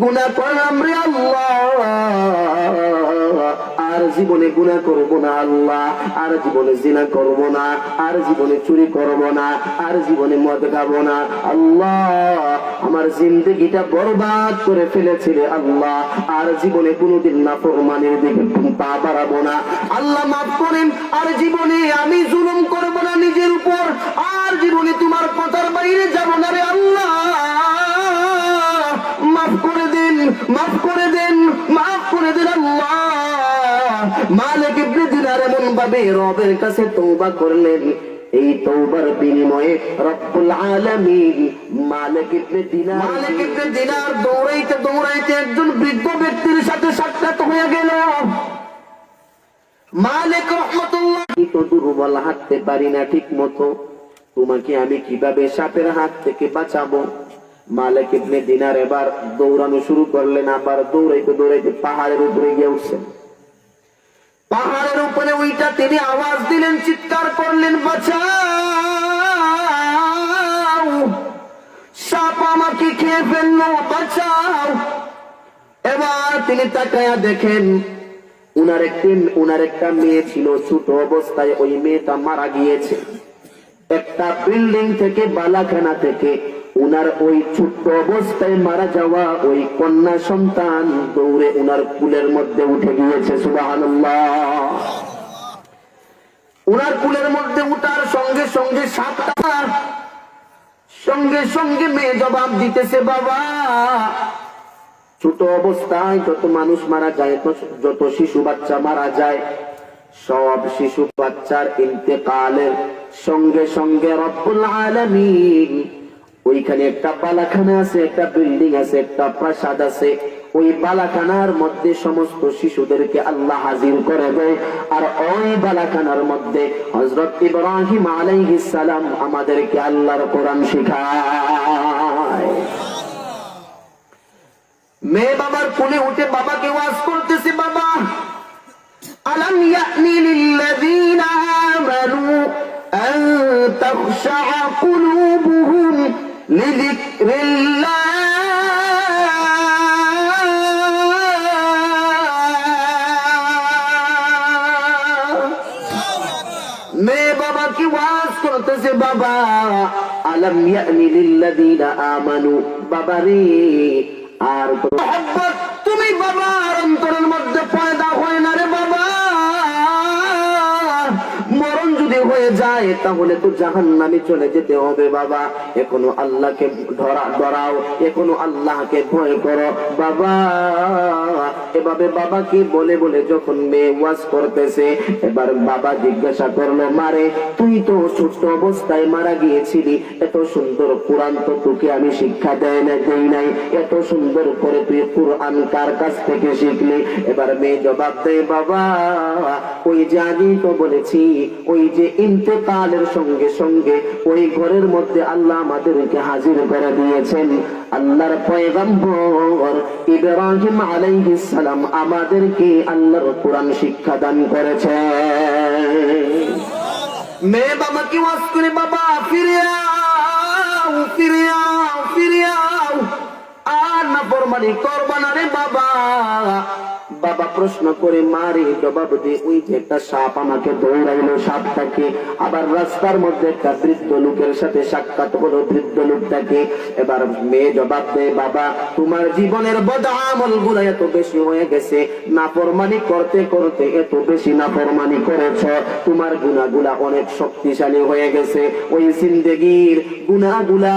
গুনাহ করলাম রে আল্লাহ। আর জীবনে গুনাহ করব না আল্লাহ। আর জীবনে জিনা করব না। আর জীবনে চুরি করব না। আর জীবনে মদ খাব না। আল্লাহ, আমার জিন্দগিটা বরবাদ করে ফেলেছিলে আল্লাহ। আর জীবনে কোনোদিন না ফরমানের দিকে পা বাড়াবো না। আল্লাহ মাফ করেন, আর জীবনে আমি জুলুম করব না নিজের উপর। আর জীবনে তোমার কথার বাইরে যাব না রে আল্লাহ। মাফ করে দেন মাফ করে দেন আল্লাহ। মালিক ইবনে দিনার এমন ভাবে রবের কাছে তওবা করলেন। এই তওবার বিনিময়ে রব্বুল আলামিন মালিক ইবনে দিনার মালিক ইবনে দিনার দৌড়াইতে দৌড়াইতে একজন বৃদ্ধ ব্যক্তির সাথে সাক্ষাৎ হয়ে গেল। মালিক রহমতুল্লাহ। তো দুর্বল হাঁটতে পারি না ঠিক মতো তোমাকে আমি কীভাবে সাপের হাত থেকে বাঁচাবো? মালিক ইবনে দিনার এবার দৌড়ানো শুরু করলেন, আবার দৌড়াইতে দৌড়াইতে পাহাড়ের উপরে গিয়ে উঠছেন। পাহাড়ের উপরে ওইটা তিনি আওয়াজ দিলেন, চিৎকার করলেন, বাঁচাও। সাপ আমাকে খেয়ে ফেলল, বাঁচাও। এবার তিনি তাকায়া দেখেন, উনার একটি, উনার একটা মেয়ে ছিল, ছোট অবস্থায় ওই মেয়েটা মারা গিয়েছে। একটা বিল্ডিং থেকে, বালাখানা থেকে উনার ওই ছোট্ট অবস্থায় মারা যাওয়া ওই কন্যা সন্তান দৌড়ে উনার কুলের মধ্যে উঠে গিয়েছে, সুবহানাল্লাহ। উনার কুলের মধ্যে উঠার সঙ্গে সঙ্গে সাপটা সঙ্গে সঙ্গে মেয়ে জবাব দিতেছে, বাবা। ছোট অবস্থায় যত মানুষ মারা যায় যত শিশু বাচ্চা মারা যায়, সব শিশু বাচ্চার ইন্তেকালের সঙ্গে সঙ্গে রব্বুল আলামিন ওইখানে একটা বালাখানা আছে, একটা বিল্ডিং আছে, একটা প্রাসাদ আছে। ওই বালাখানার মধ্যে সমস্ত শিশুদেরকে আল্লাহ হাজির করে দেয়। আর ওই বালাখানার মধ্যে হজরত ইব্রাহিম সালাম আমাদেরকে আল্লাহর কোরআন শিখায়। মেয়ে বাবার কোলে উঠে বাবাকে ওয়াজ করতেছে, বাবা, আলম ইয়ানি লিল্লাযীনা আমানু আন তাখশা কুলুবুহুম বাবা বাবা বাবা আর তুমি বাবার যায় তাহলে তো জাহান নামে চলে যেতে হবে বাবা। এখনও আল্লাহকে ধরা, ধরাও, এখনও আল্লাহকে ভয় করো বাবা। এভাবে বাবাকে বলে বলে যখন মেয়ে ওয়াজ করতেছে, এবার বাবা জিজ্ঞাসা করল, মারে, তুই তো ছোট্ট অবস্থায় মারা গিয়েছিলি। এত সুন্দর কোরআন তো তোকে আমি শিক্ষা দেয় না, দেই নাই। এত সুন্দর করে তুই কোরআন কার কাছ থেকে শিখলি? এবার মেয়ে জবাব দেয়, বাবা, ওই যে আগেই তো বলেছি, ওই যে ইন্তেকালের সঙ্গে সঙ্গে ওই ঘরের মধ্যে আল্লাহ আমাদেরকে হাজির করে দিয়েছেন। আল্লাহর পয়গম্বর ইব্রাহিম আলাইহিস সালাম আমাদেরকে আল্লাহর কোরআন শিক্ষা দান করেছে মেয়ে বাবাকে ওয়াজ করে, বাবা, ফিরে আও ফিরে আও ফিরে আও। আর না ফরমানি করবা না রে বাবা। বাবা প্রশ্ন করে মারে জবাব দিয়ে ওই যে একটা সাপ আমাকে দৌড়াইলো সাপটাকে। আবার রাস্তার মধ্যে একটা বৃদ্ধ লোকের সাথে সাক্ষাৎ হলো বৃদ্ধ লোকটাকে। এবার মেয়ে জবাব দেয়, বাবা, তোমার জীবনের বদামলগুলো এত বেশি হয়ে গেছে। নাফরমানি করতে করতে এত বেশি নাফরমানি করেছ। তোমার গুনাগুলা অনেক শক্তিশালী হয়ে গেছে। ওই জিন্দগির গুনাগুলা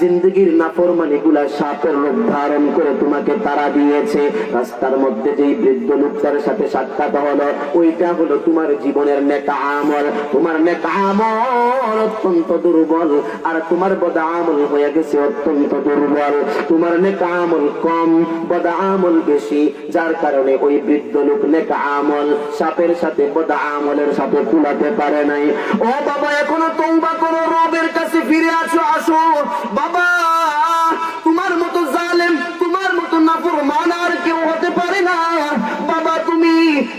জিন্দগির নাফরমানি গুলা সাপের রূপ ধারণ করে তোমাকে তারা দিয়েছে। রাস্তার মধ্যে যেই বৃদ্ধ লোকটার সাথে সাক্ষাৎ হলো। ওইটা হলো তোমার জীবনের নেতা আমল। তোমার নেতা আমল অত্যন্ত দুর্বল, আর তোমার বদা আমল হয়ে গেছে অত্যন্ত দুর্বল। তোমার নেতা আমল কম বদা আমল বেশি, যার কারণে ওই বৃদ্ধ লোক নেতা আমল সাপের সাথে বদা আমলের সাথে কুলাতে পারে নাই। ও বাবা, এখনও তৌবা করো, রবের কাছে ফিরে আসো আসো। বাবা, তোমার মতো জালেম, তোমার মতো নাফরমান আর কেউ হতে পারে না বাবা তুমি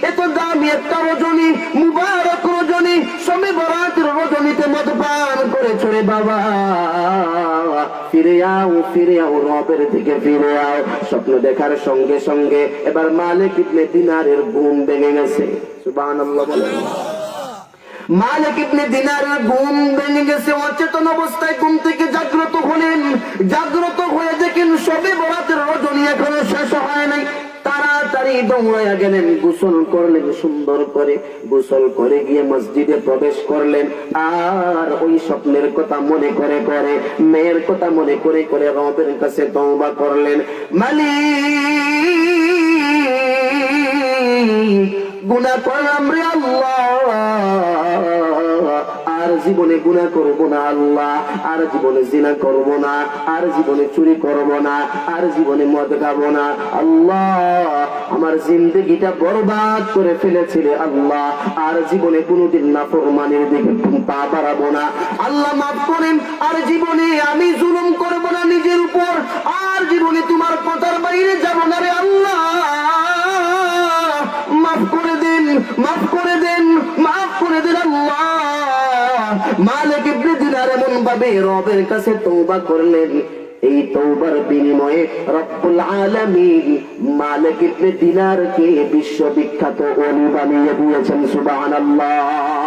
এত দামি একটা রজনী মুবারক রজনী সমে বরাতের রজনীতে মদ পান করেছ রে বাবা ফিরে আও ফিরে আও, রবের দিকে ফিরে আও। স্বপ্ন দেখার সঙ্গে সঙ্গে এবার মালিক ইবনে দিনারের ঘুম ভেঙে গেছে। সুবহানাল্লাহ বলেন। মালিক ইবনে দিনারের ঘুম ভেঙে গেছে, অচেতন অবস্থায় ঘুম থেকে জাগ্রত হলেন। জাগ্রত হয়ে দেখেন সবে বরাতের রজনী এখনও শেষ হয় নাই। তাড়াতাড়ি দৌড়াইয়া গেলেন গোসল করলেন, সুন্দর করে গোসল করে গিয়ে মসজিদে প্রবেশ করলেন। আর ওই স্বপ্নের কথা মনে করে করে, মেয়ের কথা মনে করে করে রবের কাছে তওবা করলেন। মালিক গুনা করলাম রে আল্লাহ। জীবনে গুনা করব না আল্লাহ, আর জীবনে জিনা করব না, আর জীবনে চুরি করব না, আর জীবনে মদ খাব না। আল্লাহ, আমার জিন্দগিটা বরবাদ করে ফেলেছিলে আল্লাহ, আর জীবনে কোনোদিন না ফরমানের দিকে পা বাড়াবো না। আল্লাহ, মাফ করেন, আর জীবনে আমি জুলুম করব না নিজের উপর, আর জীবনে তোমার কথার বাইরে যাব না রে আল্লাহ। ভাবে রবের কাছে তৌবা করলেন। এই তৌবার বিনিময়ে রব্বুল আলামিন মালিক ইবনে দিনারকে বিশ্ববিখ্যাত ওলি বানিয়ে দিয়েছেন, সুবহানাল্লাহ।